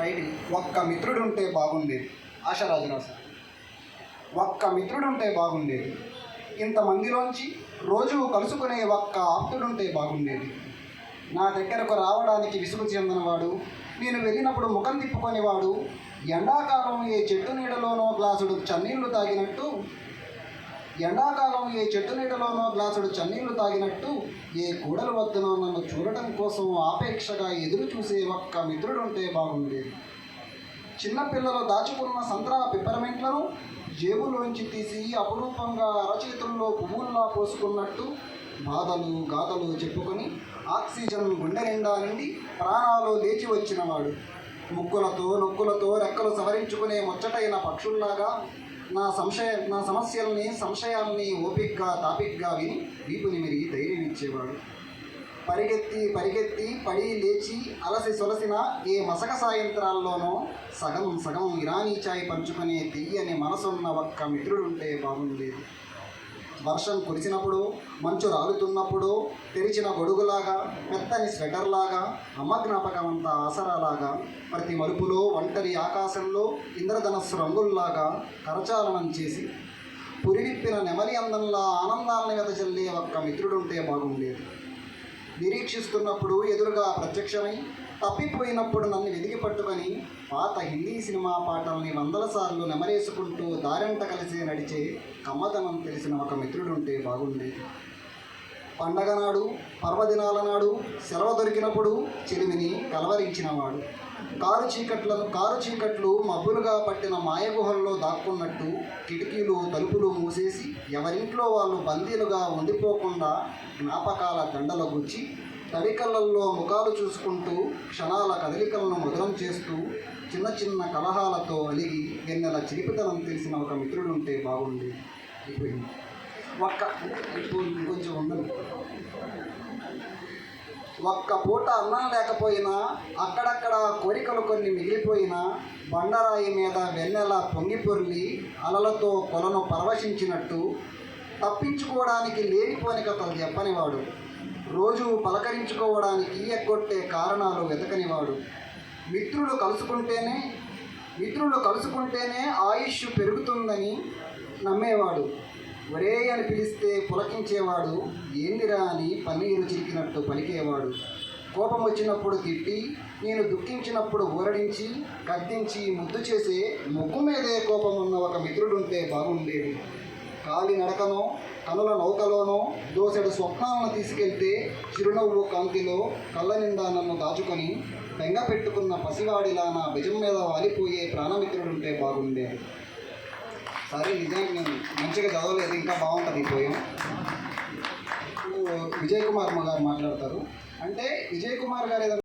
Writing ఒక్క మిత్రుడు ఉంటే బాగుండేది ఆశారాజురావు సార్. ఒక్క మిత్రుడు ఉంటే బాగుండేది. ఇంతమందిలోంచి రోజు కలుసుకునే ఒక్క ఆప్తుడుంటే బాగుండేది. నా దగ్గరకు రావడానికి విసుగు చెందినవాడు నేను వెళ్ళినప్పుడు ముఖం తిప్పుకొనివాడు ఎండాకాలం ఏ చెట్టు నీడలోనో గ్లాసుడు చన్నీళ్ళు తాగినట్టు ఎండాకాలం ఏ చెట్టు నీడలోనో గ్లాసుడు చన్నీళ్ళు తాగినట్టు ఏ కూడల వద్దనో నన్ను చూడటం కోసం ఆపేక్షగా ఎదురు చూసే ఒక్క మిత్రుడుంటే బాగుండేది. చిన్నపిల్లలు దాచుకున్న సంత్రా పిప్పరమెంట్లను జేబులోంచి తీసి అపురూపంగా అరచేతుల్లో పువ్వుల్లా పోసుకున్నట్టు బాధలు గాథలు చెప్పుకొని ఆక్సిజన్ గుండె నిండా నుండి ప్రాణాలు లేచి వచ్చినవాడు. ముక్కులతో నొక్కులతో రెక్కలు సవరించుకునే ముచ్చటైన పక్షుల్లాగా నా సంశయ నా సమస్యల్ని సంశయాల్ని ఓపిగ్గా తాపిక్గా విని వీపుని మిరిగి ధైర్యం ఇచ్చేవాడు. పరిగెత్తి పరిగెత్తి పడి లేచి అలసి సొలసిన ఏ మసక సాయంత్రాల్లోనో సగం సగం ఇరానీ చాయ్ పంచుకునే తెయ్యని మనసున్న ఒక్క మిత్రుడుంటే బాగుండేది. వర్షం కురిసినప్పుడు మంచు రాలుతున్నప్పుడు తెరిచిన గొడుగులాగా మెత్తని స్వెటర్లాగా అమ్మ జ్ఞాపకమంతా ఆసరాలాగా ప్రతి మలుపులో ఒంటరి ఆకాశంలో ఇంద్రధనస్సు రంగుల్లాగా కరచాలనం చేసి పురివిప్పిన నెమలి అందంలా ఆనందాలను వెదజల్లే ఒక్క మిత్రుడుంటే బాగుండేది. నిరీక్షిస్తున్నప్పుడు ఎదురుగా ప్రత్యక్షమై తప్పిపోయినప్పుడు నన్ను వెతికి పట్టుకొని పాత హిందీ సినిమా పాటల్ని వందల సార్లు నెమరేసుకుంటూ దారంట కలిసి నడిచే కమ్మదనం తెలిసిన ఒక మిత్రుడుంటే బాగుండేది. పండగ నాడు పర్వదినాల నాడు సెలవు దొరికినప్పుడు చెలిమిని కలవరించినవాడు. కారు చీకట్లను కారు చీకట్లు మబ్బులుగా పట్టిన మాయగుహల్లో దాక్కున్నట్టు కిటికీలు తలుపులు మూసేసి ఎవరింట్లో వాళ్ళు బందీలుగా ఉండిపోకుండా జ్ఞాపకాల దండల గుచ్చి తడికళ్ళల్లో ముఖాలు చూసుకుంటూ క్షణాల కదలికలను మధురం చేస్తూ చిన్న చిన్న కలహాలతో అలిగి వెన్నెల చిరిపితనం తెలిసిన ఒక మిత్రుడు ఉంటే బాగుంది అయిపోయింది ఒక్క కొంచెం ఇంకొంచెం ఉండదు ఒక్క పూట అన్నం లేకపోయినా అక్కడక్కడ కోరికలు కొన్ని మిగిలిపోయినా బండరాయి మీద వెన్నెల పొంగిపొర్లి అలలతో కొలను పరవశించినట్టు తప్పించుకోవడానికి లేనిపోని కథలు చెప్పనివాడు. రోజు పలకరించుకోవడానికి ఎగ్గొట్టే కారణాలు వెతకనివాడు. మిత్రులు కలుసుకుంటేనే మిత్రులు కలుసుకుంటేనే ఆయుష్ పెరుగుతుందని నమ్మేవాడు. ఒరే అని పిలిస్తే పులకించేవాడు ఏందిరా అని పన్నీరు చిరికినట్టు పలికేవాడు. కోపం వచ్చినప్పుడు తిట్టి నేను దుఃఖించినప్పుడు ఊరడించి కత్తించి ముద్దు చేసే ముగ్గు మీదే కోపం ఉన్న ఒక మిత్రుడుంటే బాగుండేది. కాలి నడకనో కనుల నౌకలోనో దోసెడు స్వప్నాలను తీసుకెళ్తే చిరునవ్వు కాంతిలో కళ్ళ నిండా నన్ను దాచుకొని పెంగ పెట్టుకున్న పసివాడిలా నా భుజం మీద వాలిపోయే ప్రాణమిత్రుడుంటే బాగుండేది. సరే నిజానికి నేను మంచిగా చదవలేదు ఇంకా బాగుంటుంది ఈ పోయం. ఇప్పుడు విజయ్ కుమార్ గారు మాట్లాడతారు. అంటే విజయ్ కుమార్ గారు ఏదైనా